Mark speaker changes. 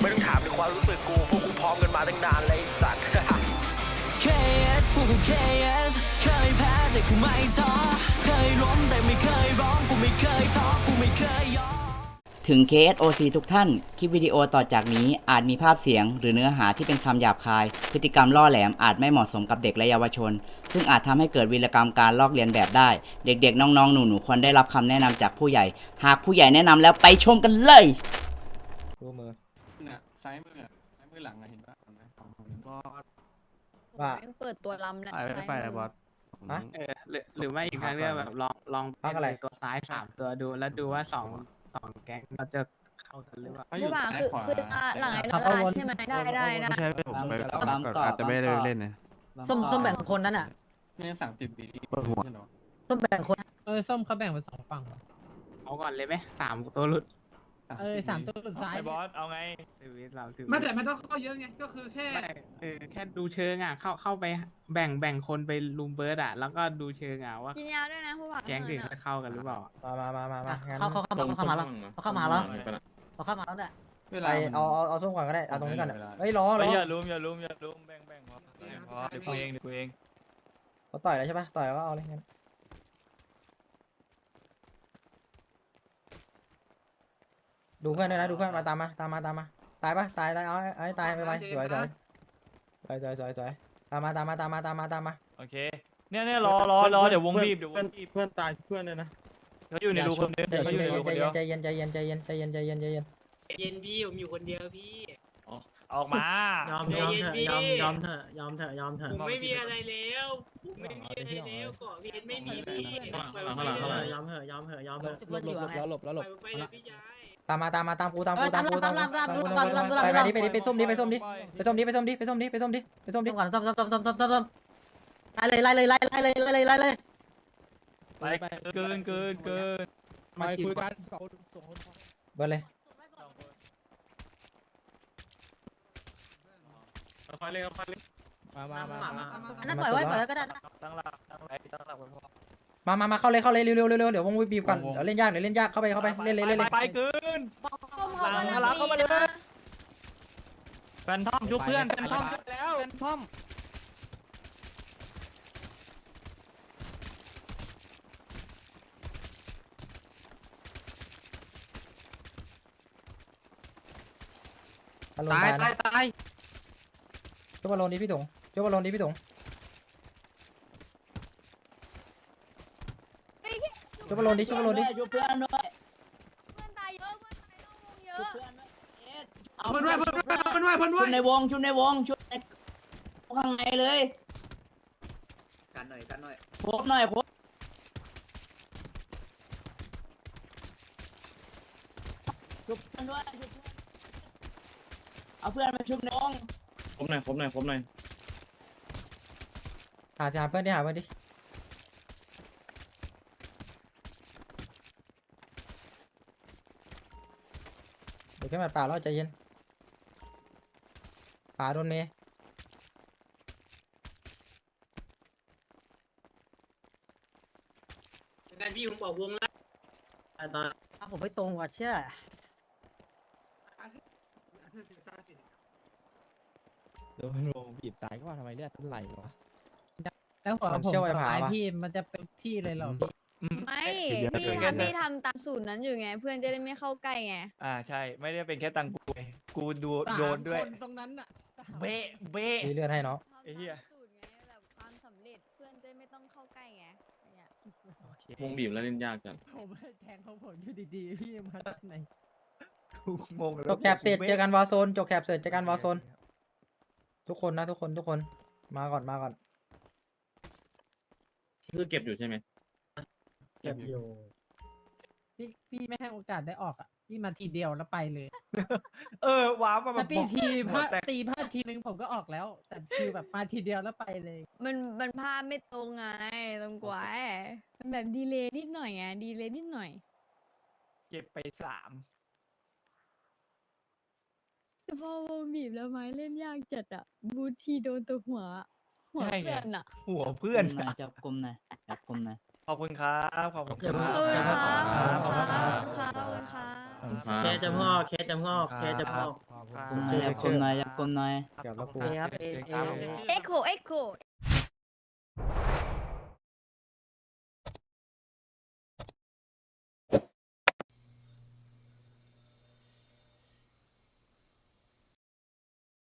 Speaker 1: ไม่ต้องถามถึงความรู้สึกกู พวกกูพร้อมกันมาตั้งนานเลยไอ้สัตว์
Speaker 2: KS พวกกู KS เคยแพ้แต่กูไม่ท้อเคยล้มแต่ไม่เคยร้องกูไม่เคยท้อกูไม่เคยยอม
Speaker 3: ถึง KSOC ทุกท่าน คลิปวิดีโอต่อจากนี้อาจมีภาพเสียง หรือเนื้อหาที่เป็นคำหยาบคาย พฤติกรรมล่อแหลมอาจไม่เหมาะสมกับเด็กและเยาวชน ซึ่งอาจทำให้เกิดวีรกรรมการลอกเลียนแบบได้ เด็กๆ น้องๆ หนูๆ ควรได้รับคำแนะนำจากผู้ใหญ่ หากผู้ใหญ่แนะนำแล้วไปชมกันเลย
Speaker 4: ดูมือ
Speaker 5: เนี่ยซ้ายมืออะซ้ายมือหลังอะเห็นปะเห็นไหมของผมก็
Speaker 4: ว่า
Speaker 6: แม่งเปิดตัวลำนะ
Speaker 5: ไปไม่ไปอะบอส
Speaker 4: ฮะ
Speaker 7: เออหรือหรือไม่อีกทางเลือกแบบลองลอง
Speaker 4: พักอะไร
Speaker 7: เป็นตัวซ้ายสามตัวดูแล้วดูว่าสองสองแก๊งเราจะเข้ากันหรือเปล่า
Speaker 5: เขาอยู่
Speaker 6: ผู้บ่าว
Speaker 5: ซ้าย
Speaker 6: คือ
Speaker 5: ขวา
Speaker 6: คืออ่าหลังไอ้
Speaker 8: ครั
Speaker 6: ละ
Speaker 8: บ
Speaker 6: ลานใช่ไหมได้ได้ได้
Speaker 5: ไม่ใช่ผมไป
Speaker 3: ปั๊ม
Speaker 5: ก่อน
Speaker 3: ต่อ
Speaker 5: อาจจะไม่ได้
Speaker 3: ปั๊มต่อ
Speaker 5: เล่นนะ
Speaker 8: ส้มส้มแบ่งคนนั้นอะ
Speaker 5: ไม่ใช่สั่งติดบี
Speaker 8: ส้มแบ่งคน
Speaker 9: เออส้มเขาแบ่งเป็นสองฝั่งเหรอ
Speaker 7: เอาก่อนเลยไหมสามตัวหลุด
Speaker 9: เออสามตัวสุดท้าย
Speaker 5: บอสเอาไง
Speaker 7: สิบวิสามสิบวิ
Speaker 10: ไม่แต่ไม่ต้องเข้าเยอะไงก็คือแค่
Speaker 7: ไม่เออแค่ดูเชิงอะ เข้าเข้าไปแบ่งแบ่งคนไปลุมเบิร์ดอะ แล้วก็ดูเชิงอะว่า
Speaker 6: กินยาด้วยนะผู้บ่าว
Speaker 7: แก๊งอื่น
Speaker 6: เท่า
Speaker 7: จะเข้ากันหรือเปล่า
Speaker 4: มามามามามางั้น
Speaker 8: เขาเขาเข้ามาเขาเข้ามาแล้วเขาเข้ามาแล้วเขาเข้ามาแล้วเนี่ย
Speaker 5: เว
Speaker 4: ไป
Speaker 5: ลา
Speaker 4: เอาเอาเอาส้มก่อนก็ได้ เอาตรงนี้ก่อน
Speaker 5: เวลา
Speaker 4: เฮ้ยรอรอ
Speaker 5: อย่าลุมอย่าลุมอย่าลุมแบ่งแบ่งพอพอเดี๋ยวกูเองเดี๋ยวกูเอง
Speaker 4: เขาต่อยแล้วใช่ปะต่อยแล้วก็เอาเลยงั้น ดูเพื่อนด้วยนะดูเพื่อนมาตามมาตามมาตามมาตายปะตายตายเอาเอาให้ตายไปไปสวยสวยสวยสวยสวยสวยตามมาตามมาตามมาตามมาตามมา
Speaker 5: โอเค เนี่ยเนี่ยรอรอรอเดี๋ยววงบีบเดี๋ยววงบีบ
Speaker 10: เพื่อนตายเพื่อนเลยนะ
Speaker 5: เขาอยู่ในรูคนเดียว
Speaker 4: ใจ
Speaker 5: เขาอยู่ในรูคนเดียว
Speaker 4: เย็นใจเย็นใจเย็นใจเย็นใจเย็นใจเย็นใจเย็น
Speaker 8: เย็นพี่ผมอยู่คนเดียวพี่
Speaker 5: ออกมาย
Speaker 8: อมยอมเถอะยอมยอมเถอะยอมเถอะยอมเถอะ
Speaker 5: ผมไม่มีอะไร
Speaker 8: แล้วไม่มีอะไรแล้วเกาะเพชรไม่มีพี่ยอมเถอะยอมเถอะยอมเถอะยอมเถอะ
Speaker 4: หลบหลบหลบแล้วหลบแล้วหลบ
Speaker 8: ไปเลยพี่ชาย
Speaker 4: ตามมาตามมาตามกูตามกู
Speaker 8: เอ้ย
Speaker 4: ตามกูตามกู
Speaker 8: ตามตาม
Speaker 4: ตามกู
Speaker 8: ตามตามตามตาม
Speaker 4: ไปไปดิไปดิไปส้มดิไปส้มดิไปส้มดิไปส้มดิไปส้มดิไปส้มดิไปส้มดิ
Speaker 8: ส้มก่อนส้มส้มส้มส้มส้มส้มส้มไล่เลยไล่เลยไล่ไล่เลยไล่เลยไล่เลย
Speaker 5: ไปเกินเกินเกิน
Speaker 10: มาคุยกันสองคน
Speaker 4: เบิร์ดเลย
Speaker 5: ค่อยเล่นค่อยเล่น
Speaker 10: มามามามา
Speaker 8: อันนั้นปล่อยไว้ปล่อยไว้ก็ได้
Speaker 5: ตั้งหลักตั้งหลักตั้งหลักพอ
Speaker 4: มามามา เข้าเลยเข้าเลยเร็วเร็วเร็วเร็วเดี๋ยววงวิบีบก่อนเดี๋ยวเล่นยากเดี๋ยวเล่นยากเข้าไปเข้าไปเล่นเลยเล่นเลย
Speaker 5: ไปเกิน
Speaker 6: ส้ม
Speaker 5: หลัง
Speaker 6: เขา
Speaker 5: ทะลักเข้ามาเลย
Speaker 6: นะ
Speaker 5: แฟนทอมชุบเพื่อนแฟนทอมชุบแล้วแฟนทอม
Speaker 4: อารมณ์
Speaker 5: ตาย
Speaker 4: ตาย
Speaker 5: ตายตาย
Speaker 4: ช่วยบอลลนดิพี่ถุงช่วยบอลลนดิพี่ถุง
Speaker 6: เฮ้ย
Speaker 4: ช่วยบอลลนดิช่วยบอลลนดิ
Speaker 3: ช่วยเพื่อนด้วย
Speaker 6: เพื่อนตายเยอะเพื่อนตายนอกวงเย
Speaker 3: ช่วย
Speaker 6: อะ
Speaker 3: เพื่อนด้วยเอ็ด
Speaker 10: เพื่อนด้วยเพื่อนด้วยเพื่อนด้วยเพื่อนด้
Speaker 3: ชุ
Speaker 10: วย
Speaker 3: ดในวงชุดในวงชุดในข้างในเลยกันหน่อยกันหน่อยครบหน่อยครบชุบเพื่อนด้วยชุบเพื่อนเอาเพื่อนมาชุบในวง
Speaker 5: ครบหน่อยครบหน่อยครบหน่อย
Speaker 4: หาหาเพื่อนดิหาเพื่อนดิ เดี๋ยวแค่มาป่าเราใจเย็นป่าโดนเมย์
Speaker 8: การพี่ผมบอกวงแล้วตอนผมไม่ตรงว่ะเชื่อ
Speaker 10: โดนโลบีบตายก็ว่าทำไมเลือดมันไหลวะ
Speaker 9: แล้วหัว
Speaker 4: มัน
Speaker 9: ผม
Speaker 4: เชี่ยวไอ้
Speaker 9: กับ
Speaker 4: ผา
Speaker 9: ไม้
Speaker 4: วะ
Speaker 9: พี่มันจะเป็นที่เลยเหรอพี่
Speaker 6: ไม่
Speaker 5: เดี๋ยว
Speaker 6: พี่
Speaker 5: เดี๋ยว
Speaker 6: ทำพี่ทำตามสูตรนั้นอยู่ไง เพื่อนจะได้ไม่เข้าใกล้ไง
Speaker 5: อ่าใช่ ไม่ได้เป็นแค่ตังกูไงกูดูโดนด้วย
Speaker 9: สามคนตรงนั้นน่ะ
Speaker 5: เบะเบะ
Speaker 4: มีเลือดให้เนาะ
Speaker 6: ทำ
Speaker 5: ไอ้เหี้ย
Speaker 6: ตามสูตรไงแบบความสำเร็จเพื่อนจะไม่ต้องเข้าใกล้ไงเนี่ย
Speaker 5: วงบีบแล้วเล่นยากจัง
Speaker 9: ผมแทงของผมอยู่ดีๆ พี่มาจากไหน
Speaker 5: กูงงเลย
Speaker 4: จบแคปเสร็จเจอกันวอลโซนจบแคปเสร็จเจอกันวอลโซน ทุกคนนะทุกคนทุกคน มาก่อนมาก่อน
Speaker 5: คือเก็บอยู่ใช่ไหม
Speaker 8: เก็บอยู่
Speaker 9: พี่พี่ไม่ให้โอกาสได้ออกอะพี่มาทีเดียวแล้วไปเลย
Speaker 5: เออว้าวมาแบ
Speaker 9: แต่
Speaker 5: บ
Speaker 9: พี่ทีพลาด
Speaker 5: แต่
Speaker 9: ตีพลาดทีนึงผมก็ออกแล้ว แต่คือแบบมาทีเดียวแล้วไปเลย
Speaker 6: มันมันภาพไม่ตรงไงตรงกว่ามันแบบดีเลย์นิดหน่อยไงดีเลย์นิดหน่อย
Speaker 5: เก็บไปสาม
Speaker 6: แต่พอวงบีบแล้วไม้เล่นยากจัดอะบูททีโดนตัวหัว หัวเพื่อนอะ
Speaker 5: หัวเพื่อน
Speaker 3: หน่อยจับกลมหน่อยจับกลมหน่อย
Speaker 5: ขอบคุณครับขอบคุณค
Speaker 8: เดี๋ยว
Speaker 5: รั
Speaker 8: มา
Speaker 6: ขอบคุณครับ
Speaker 5: ขอบคุณครับ
Speaker 6: ขอบคุณครับ ขอบคุณครับ
Speaker 8: เคสจะพ่อเคสจะพ่อเคสจะพ่อ
Speaker 5: ขอบ
Speaker 3: จับกลมหน่อยจับกลมหน่อย
Speaker 4: เกือบแล้วกู
Speaker 8: ครับเอเอ
Speaker 6: เอ็กโคเอ็กโค